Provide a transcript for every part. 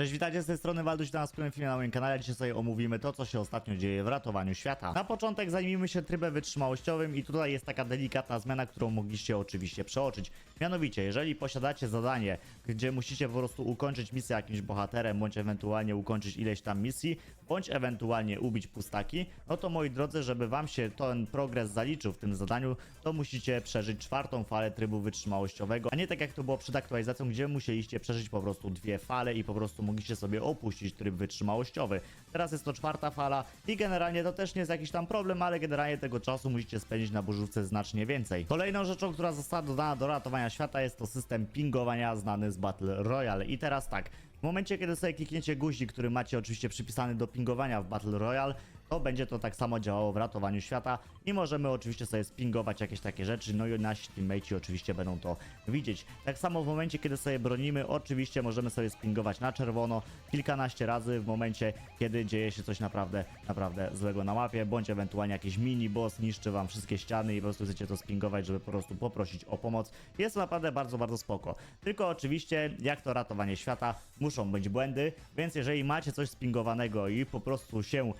Cześć, witajcie z tej strony Walduś na następnym filmie na moim kanale. Dzisiaj sobie omówimy to, co się ostatnio dzieje w ratowaniu świata. Na początek zajmijmy się trybem wytrzymałościowym i tutaj jest taka delikatna zmiana, którą mogliście oczywiście przeoczyć. Mianowicie, jeżeli posiadacie zadanie, gdzie musicie po prostu ukończyć misję jakimś bohaterem, bądź ewentualnie ukończyć ileś tam misji, bądź ewentualnie ubić pustaki, no to moi drodzy, żeby wam się ten progres zaliczył w tym zadaniu, to musicie przeżyć czwartą falę trybu wytrzymałościowego, a nie tak jak to było przed aktualizacją, gdzie musieliście przeżyć po prostu dwie fale i po prostu mogliście sobie opuścić tryb wytrzymałościowy. Teraz jest to czwarta fala i generalnie to też nie jest jakiś tam problem, ale generalnie tego czasu musicie spędzić na burzówce znacznie więcej. Kolejną rzeczą, która została dodana do ratowania świata jest to system pingowania znany z Battle Royale. I teraz tak, w momencie, kiedy sobie klikniecie guzik, który macie oczywiście przypisany do pingowania w Battle Royale, to będzie to tak samo działało w ratowaniu świata i możemy oczywiście sobie spingować jakieś takie rzeczy, no i nasi teammateci oczywiście będą to widzieć. Tak samo w momencie, kiedy sobie bronimy, oczywiście możemy sobie spingować na czerwono kilkanaście razy w momencie, kiedy dzieje się coś naprawdę, naprawdę złego na mapie, bądź ewentualnie jakiś mini boss niszczy wam wszystkie ściany i po prostu chcecie to spingować, żeby po prostu poprosić o pomoc. Jest to naprawdę bardzo, bardzo spoko. Tylko oczywiście, jak to ratowanie świata, muszą być błędy, więc jeżeli macie coś spingowanego i po prostu się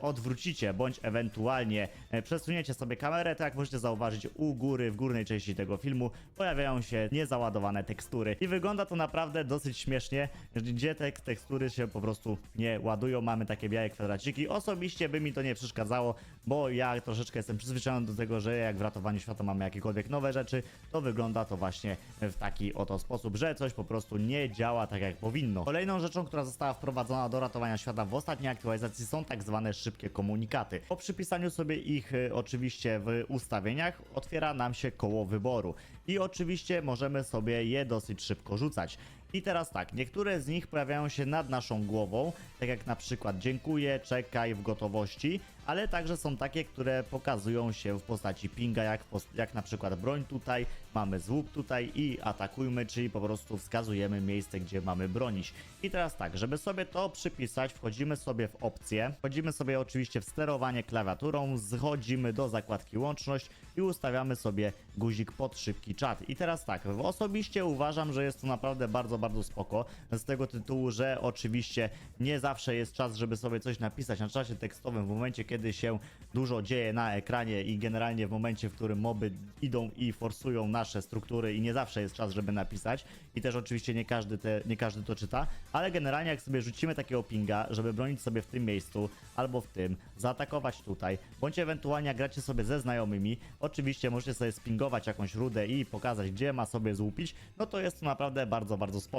odwrócicie, bądź ewentualnie e, przesuniecie sobie kamerę, to jak możecie zauważyć u góry, w górnej części tego filmu pojawiają się niezaładowane tekstury i wygląda to naprawdę dosyć śmiesznie, gdzie te tekstury się po prostu nie ładują, mamy takie białe kwadraciki. Osobiście by mi to nie przeszkadzało, bo ja troszeczkę jestem przyzwyczajony do tego, że jak w ratowaniu świata mamy jakiekolwiek nowe rzeczy, to wygląda to właśnie w taki oto sposób, że coś po prostu nie działa tak jak powinno. Kolejną rzeczą, która została wprowadzona do ratowania świata w ostatniej aktualizacji są tak zwane szybkie komunikaty. Po przypisaniu sobie ich y, oczywiście w ustawieniach otwiera nam się koło wyboru i oczywiście możemy sobie je dosyć szybko rzucać. I teraz tak, niektóre z nich pojawiają się nad naszą głową, tak jak na przykład dziękuję, czekaj w gotowości, ale także są takie, które pokazują się w postaci pinga, jak, jak na przykład broń tutaj, mamy złuk tutaj i atakujmy, czyli po prostu wskazujemy miejsce, gdzie mamy bronić. I teraz tak, żeby sobie to przypisać, wchodzimy sobie w opcje, wchodzimy sobie oczywiście w sterowanie klawiaturą, schodzimy do zakładki łączność i ustawiamy sobie guzik pod szybki czat. I teraz tak, osobiście uważam, że jest to naprawdę bardzo, bardzo spoko, z tego tytułu, że oczywiście nie zawsze jest czas, żeby sobie coś napisać. Na czasie tekstowym w momencie, kiedy się dużo dzieje na ekranie i generalnie w momencie, w którym moby idą i forsują nasze struktury i nie zawsze jest czas, żeby napisać. I też oczywiście nie każdy, te, nie każdy to czyta, ale generalnie jak sobie rzucimy takiego pinga, żeby bronić sobie w tym miejscu albo w tym, zaatakować tutaj, bądź ewentualnie jak gracie sobie ze znajomymi, oczywiście możecie sobie spingować jakąś rudę i pokazać, gdzie ma sobie złupić, no to jest to naprawdę bardzo, bardzo spoko.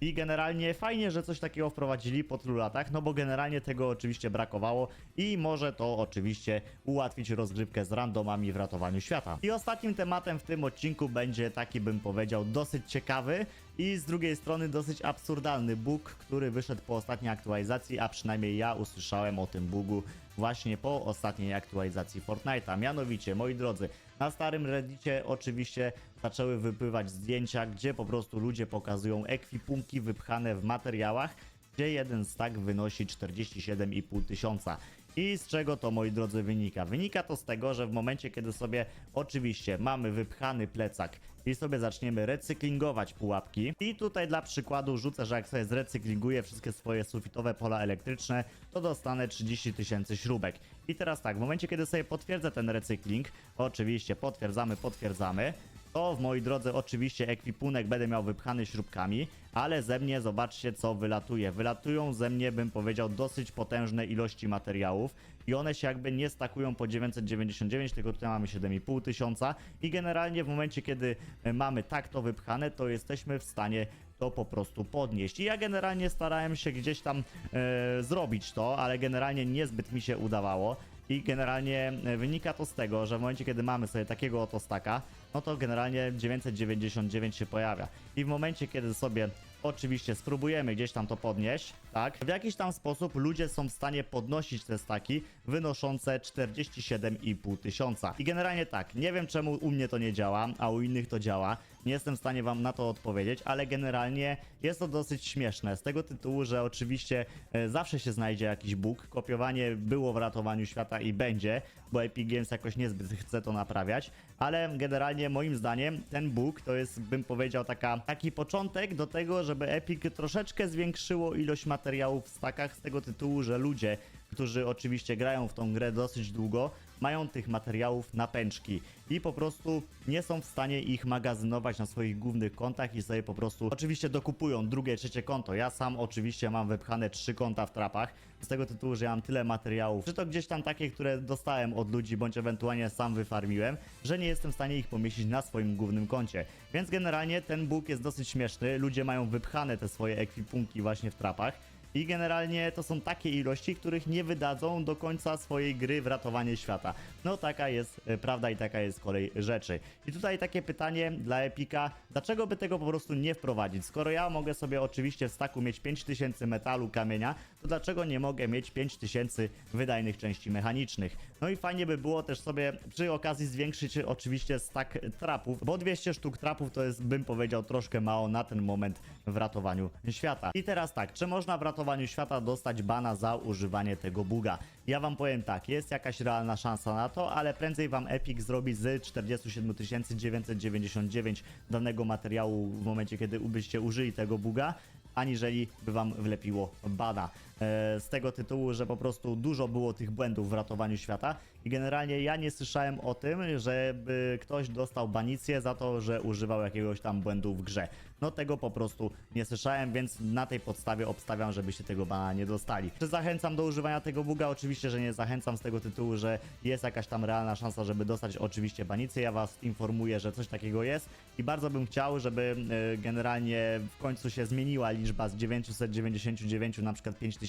I generalnie fajnie, że coś takiego wprowadzili po tylu latach, no bo generalnie tego oczywiście brakowało i może to oczywiście ułatwić rozgrywkę z randomami w ratowaniu świata. I ostatnim tematem w tym odcinku będzie taki, bym powiedział, dosyć ciekawy i z drugiej strony dosyć absurdalny bug, który wyszedł po ostatniej aktualizacji, a przynajmniej ja usłyszałem o tym bugu właśnie po ostatniej aktualizacji Fortnite'a. Mianowicie, moi drodzy, na starym Reddicie oczywiście zaczęły wypływać zdjęcia, gdzie po prostu ludzie pokazują ekwipunki wypchane w materiałach, gdzie jeden stack wynosi 47,5 tysiąca. I z czego to, moi drodzy, wynika? Wynika to z tego, że w momencie, kiedy sobie oczywiście mamy wypchany plecak i sobie zaczniemy recyklingować pułapki, i tutaj dla przykładu rzucę, że jak sobie zrecyklinguję wszystkie swoje sufitowe pola elektryczne, to dostanę 30 tysięcy śrubek. I teraz tak, w momencie, kiedy sobie potwierdzę ten recykling, oczywiście potwierdzamy, potwierdzamy, to w moi drodze oczywiście ekwipunek będę miał wypchany śrubkami, ale ze mnie zobaczcie co wylatuje. Wylatują ze mnie bym powiedział dosyć potężne ilości materiałów i one się jakby nie stakują po 999, tylko tutaj mamy 7,5 tysiąca i generalnie w momencie kiedy e, mamy tak to wypchane, to jesteśmy w stanie to po prostu podnieść. I ja generalnie starałem się gdzieś tam e, zrobić to, ale generalnie niezbyt mi się udawało. I generalnie e, wynika to z tego, że w momencie, kiedy mamy sobie takiego oto staka, no to generalnie 999 się pojawia. I w momencie, kiedy sobie oczywiście spróbujemy gdzieś tam to podnieść, tak, w jakiś tam sposób ludzie są w stanie podnosić te staki wynoszące 47,5 tysiąca. I generalnie tak, nie wiem czemu u mnie to nie działa, a u innych to działa. Nie jestem w stanie wam na to odpowiedzieć, ale generalnie jest to dosyć śmieszne z tego tytułu, że oczywiście e, zawsze się znajdzie jakiś bóg. Kopiowanie było w ratowaniu świata i będzie, bo Epic Games jakoś niezbyt chce to naprawiać, ale generalnie moim zdaniem ten bóg to jest, bym powiedział, taka, taki początek do tego, żeby Epic troszeczkę zwiększyło ilość materiałów w stakach z tego tytułu, że ludzie, którzy oczywiście grają w tą grę dosyć długo, mają tych materiałów na pęczki i po prostu nie są w stanie ich magazynować na swoich głównych kontach i sobie po prostu oczywiście dokupują drugie, trzecie konto. Ja sam oczywiście mam wypchane trzy konta w trapach z tego tytułu, że ja mam tyle materiałów, czy to gdzieś tam takie, które dostałem od ludzi, bądź ewentualnie sam wyfarmiłem, że nie jestem w stanie ich pomieścić na swoim głównym koncie. Więc generalnie ten bóg jest dosyć śmieszny, ludzie mają wypchane te swoje ekwipunki właśnie w trapach. I generalnie to są takie ilości, których nie wydadzą do końca swojej gry w ratowanie świata. No taka jest e, prawda i taka jest kolej rzeczy. I tutaj takie pytanie dla Epika, dlaczego by tego po prostu nie wprowadzić? Skoro ja mogę sobie oczywiście w staku mieć 5000 metalu, kamienia, to dlaczego nie mogę mieć 5000 wydajnych części mechanicznych? No i fajnie by było też sobie przy okazji zwiększyć oczywiście stak trapów, bo 200 sztuk trapów to jest, bym powiedział, troszkę mało na ten moment w ratowaniu świata. I teraz tak, czy można w ratowaniu świata dostać bana za używanie tego buga? Ja wam powiem tak, jest jakaś realna szansa na to, ale prędzej wam Epic zrobi z 47 999 danego materiału w momencie, kiedy byście użyli tego buga, aniżeli by wam wlepiło bana. E, z tego tytułu, że po prostu dużo było tych błędów w ratowaniu świata i generalnie ja nie słyszałem o tym, żeby ktoś dostał banicję za to, że używał jakiegoś tam błędu w grze. No tego po prostu nie słyszałem, więc na tej podstawie obstawiam, żebyście tego bana nie dostali. Czy zachęcam do używania tego buga? Oczywiście, że nie zachęcam z tego tytułu, że jest jakaś tam realna szansa, żeby dostać oczywiście banicję. Ja was informuję, że coś takiego jest i bardzo bym chciał, żeby e, generalnie w końcu się zmieniła liczba z 999 na przykład 5000,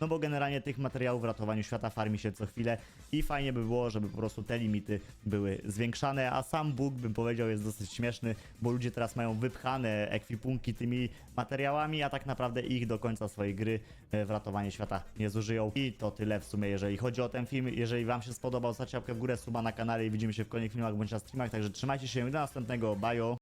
no bo generalnie tych materiałów w ratowaniu świata farmi się co chwilę i fajnie by było, żeby po prostu te limity były zwiększane, a sam bóg bym powiedział jest dosyć śmieszny, bo ludzie teraz mają wypchane ekwipunki tymi materiałami, a tak naprawdę ich do końca swojej gry e, w ratowanie świata nie zużyją. I to tyle w sumie, jeżeli chodzi o ten film. Jeżeli wam się spodobał, zostawcie łapkę w górę, suba na kanale i widzimy się w kolejnych filmach bądź na streamach, także trzymajcie się do następnego, bajo!